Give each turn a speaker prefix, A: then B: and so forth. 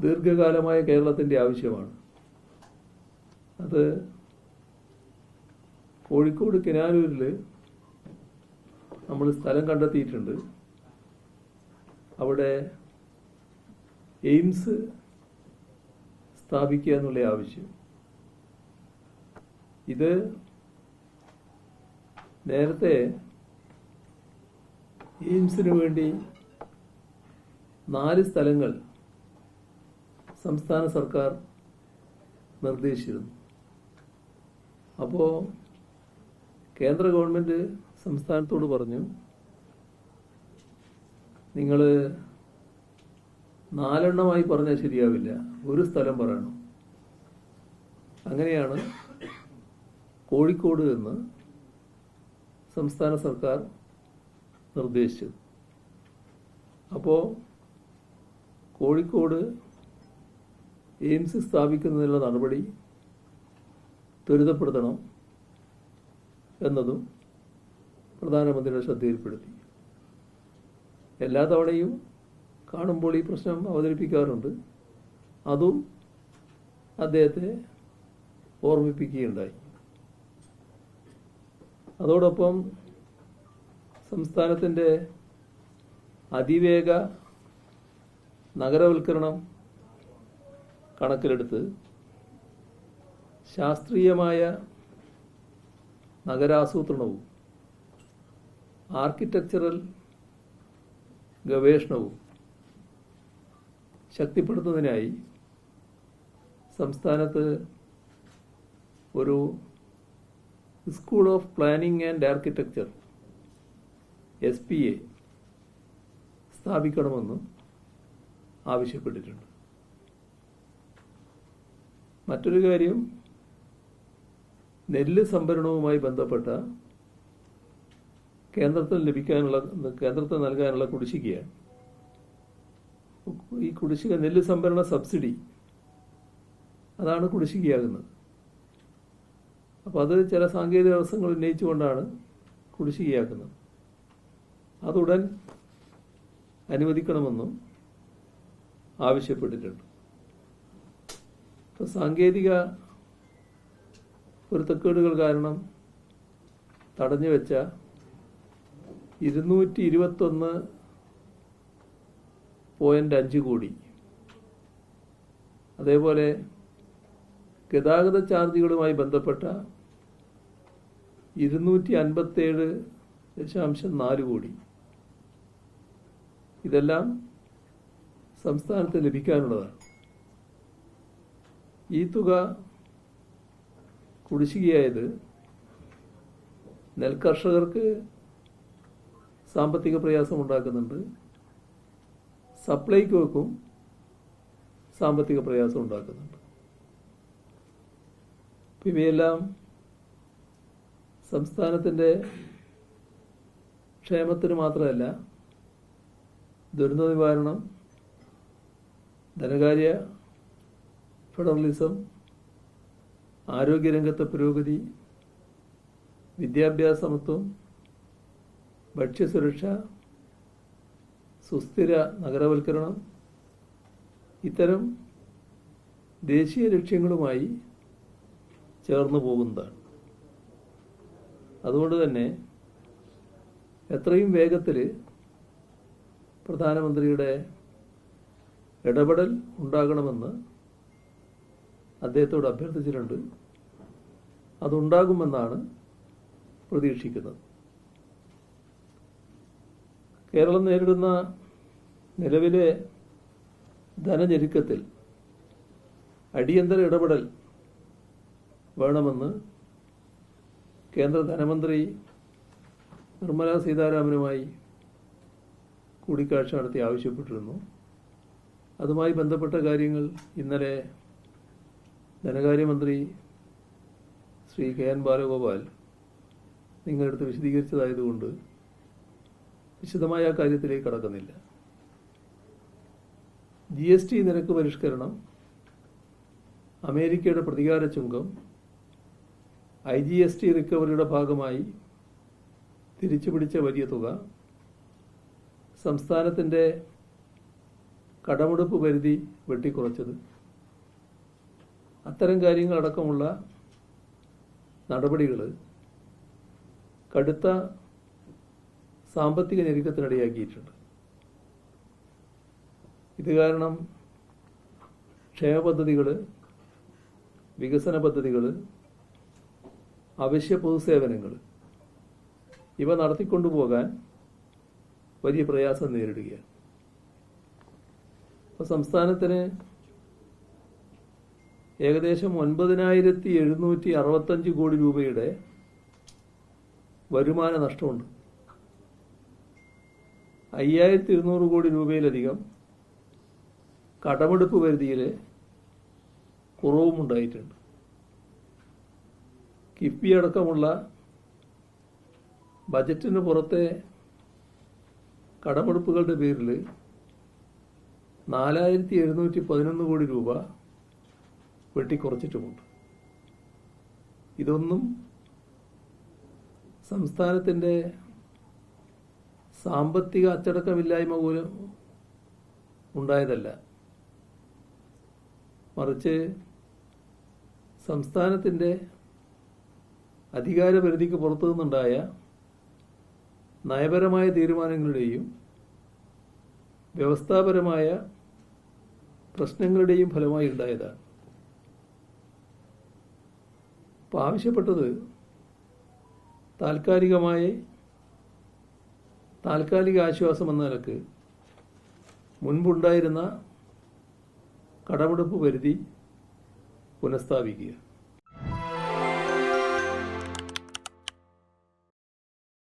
A: ദീർഘകാലമായ കേരളത്തിന്റെ ആവശ്യമാണ്. അത് കോഴിക്കോട് കിനാലൂരിൽ നമ്മൾ സ്ഥലം കണ്ടെത്തിയിട്ടുണ്ട്. അവിടെ എയിംസ് സ്ഥാപിക്കുക എന്നുള്ള ആവശ്യം. ഇത് നേരത്തെ എയിംസിന് വേണ്ടി നാല് സ്ഥലങ്ങൾ സംസ്ഥാന സർക്കാർ നിർദ്ദേശിച്ചിരുന്നു. അപ്പോൾ കേന്ദ്ര ഗവൺമെന്റ് സംസ്ഥാനത്തോട് പറഞ്ഞു നിങ്ങൾ നാലെണ്ണമായി പറഞ്ഞാൽ ശരിയാവില്ല. ഒരു സ്ഥലം പറയണം. അങ്ങനെയാണ് കോഴിക്കോട് എന്ന് സംസ്ഥാന സർക്കാർ നിർദ്ദേശിച്ചത്. അപ്പോൾ കോഴിക്കോട് എയിംസ് സ്ഥാപിക്കുന്നതിനുള്ള നടപടി ത്വരിതപ്പെടുത്തണം എന്നതും പ്രധാനമന്ത്രിയുടെ ശ്രദ്ധയിൽപ്പെടുത്തി. എല്ലാ തവണയും കാണുമ്പോൾ ഈ പ്രശ്നം അവതരിപ്പിക്കാറുണ്ട്. അതും അദ്ദേഹത്തെ ഓർമ്മിപ്പിക്കുകയുണ്ടായി. അതോടൊപ്പം സംസ്ഥാനത്തിന്റെ അതിവേഗ നഗരവൽക്കരണം കണക്കിലെടുത്ത് ശാസ്ത്രീയമായ നഗരാസൂത്രണവും ആർക്കിടെക്ചറൽ ഗവേഷണവും ശക്തിപ്പെടുത്തുന്നതിനായി സംസ്ഥാനത്ത് ഒരു school of planning and architecture S P A സ്ഥാപിക്കണമെന്നും ആവശ്യപ്പെട്ടിട്ടുണ്ട്. മറ്റൊരു കാര്യം നെല്ല് സംഭരണവുമായി ബന്ധപ്പെട്ട കേന്ദ്രത്തിൽ ലഭിക്കാനുള്ള കേന്ദ്രത്തിൽ നൽകാനുള്ള കുടിശ്ശികയാണ്. ഈ കുടിശ്ശിക നെല്ല് സംഭരണ സബ്സിഡി അതാണ് കുടിശ്ശികയാകുന്നത്. അപ്പോൾ അത് ചില സാങ്കേതിക തടസ്സങ്ങൾ ഉന്നയിച്ചുകൊണ്ടാണ് കുടിശ്ശികയാക്കുന്നത് അതുടൻ അനുവദിക്കണമെന്നും ആവശ്യപ്പെട്ടിട്ടുണ്ട്. ഇപ്പോൾ സാങ്കേതിക പൊരുത്തക്കേടുകൾ കാരണം തടഞ്ഞു വെച്ച ഇരുന്നൂറ്റി ഇരുപത്തൊന്ന് പോയിന്റ് അഞ്ച് കോടി. അതേപോലെ ഗതാഗത ചാർജുകളുമായി ബന്ധപ്പെട്ട ഇരുന്നൂറ്റി അൻപത്തേഴ് ദശാംശം നാല് കോടി. ഇതെല്ലാം സംസ്ഥാനത്ത് ലഭിക്കാനുള്ളതാണ്. ഈ തുക കുടിശ്ശികയായത് നെൽകർഷകർക്ക് സാമ്പത്തിക പ്രയാസം ഉണ്ടാക്കുന്നുണ്ട് സപ്ലൈകോക്കും സാമ്പത്തിക പ്രയാസം ഉണ്ടാക്കുന്നുണ്ട് ഇവയെല്ലാം സംസ്ഥാനത്തിന്റെ ക്ഷേമത്തിന് മാത്രമല്ല ദുരന്ത നിവാരണം ധനകാര്യ ഫെഡറലിസം ആരോഗ്യരംഗത്തെ പുരോഗതി വിദ്യാഭ്യാസ സമത്വം ഭക്ഷ്യസുരക്ഷ സുസ്ഥിര നഗരവൽക്കരണം ഇത്തരം ദേശീയ ലക്ഷ്യങ്ങളുമായി ചേർന്നു പോകുന്നതാണ്. അതുകൊണ്ട് തന്നെ എത്രയും വേഗത്തിൽ പ്രധാനമന്ത്രിയുടെ ഇടപെടൽ ഉണ്ടാകണമെന്ന് അദ്ദേഹത്തോട് അഭ്യർത്ഥിച്ചിട്ടുണ്ട്. അതുണ്ടാകുമെന്നാണ് പ്രതീക്ഷിക്കുന്നത്. കേരളം നേരിടുന്ന നിലവിലെ ധനഞ്ഞെരുക്കത്തിൽ അടിയന്തര ഇടപെടൽ വേണമെന്ന് കേന്ദ്ര ധനമന്ത്രി നിർമ്മല സീതാരാമനുമായി കൂടിക്കാഴ്ച നടത്തി ആവശ്യപ്പെട്ടിരുന്നു. അതുമായി ബന്ധപ്പെട്ട കാര്യങ്ങൾ ഇന്നലെ ധനകാര്യമന്ത്രി ശ്രീ കെ എൻ ബാലഗോപാൽ നിങ്ങളടുത്ത് വിശദീകരിച്ചതായതുകൊണ്ട് വിശദമായ ആ കാര്യത്തിലേക്ക് കടക്കുന്നില്ല. ജി എസ് ടി നിരക്ക് പരിഷ്കരണം അമേരിക്കയുടെ പ്രതികാര ചുങ്കം ഐ ജി എസ് ടി റിക്കവറിയുടെ ഭാഗമായി തിരിച്ചുപിടിച്ച വലിയ തുക സംസ്ഥാനത്തിന്റെ കടമെടുപ്പ് പരിധി വെട്ടിക്കുറച്ചത് അത്തരം കാര്യങ്ങളടക്കമുള്ള നടപടികൾ കടുത്ത സാമ്പത്തിക ഞെരുക്കത്തിനിടയാക്കിയിട്ടുണ്ട്. ഇത് കാരണം ക്ഷേമ പദ്ധതികൾ വികസന പദ്ധതികൾ അവശ്യ പൊതുസേവനങ്ങൾ ഇവ നടത്തിക്കൊണ്ടുപോകാൻ വലിയ പ്രയാസം നേരിടുകയാണ്. അപ്പോൾ സംസ്ഥാനത്തിന് ഏകദേശം ഒൻപതിനായിരത്തി എഴുന്നൂറ്റി അറുപത്തഞ്ച് കോടി രൂപയുടെ വരുമാന നഷ്ടമുണ്ട്. അയ്യായിരത്തി ഇരുന്നൂറ് കോടി രൂപയിലധികം കടമെടുപ്പ് പരിധിയിൽ കുറവുമുണ്ടായിട്ടുണ്ട് കിഫ്ബി അടക്കമുള്ള ബജറ്റിന് പുറത്തെ കടമെടുപ്പുകളുടെ പേരിൽ നാലായിരത്തി എഴുന്നൂറ്റി പതിനൊന്ന് കോടി രൂപ വെട്ടിക്കുറച്ചിട്ടുമുണ്ട്. ഇതൊന്നും സംസ്ഥാനത്തിന്റെ സാമ്പത്തിക അച്ചടക്കമില്ലായ്മ പോലും ഉണ്ടായതല്ല. മറിച്ച് സംസ്ഥാനത്തിന്റെ അധികാരപരിധിക്ക് പുറത്തു നിന്നുണ്ടായ നയപരമായ തീരുമാനങ്ങളുടെയും വ്യവസ്ഥാപരമായ പ്രശ്നങ്ങളുടെയും ഫലമായി ഉണ്ടായതാണ് അപ്പോൾ ആവശ്യപ്പെട്ടത് താൽക്കാലികമായി താൽക്കാലിക ആശ്വാസം എന്ന നിലയ്ക്ക് മുൻപുണ്ടായിരുന്ന കടമെടുപ്പ് പരിധി പുനഃസ്ഥാപിക്കുക.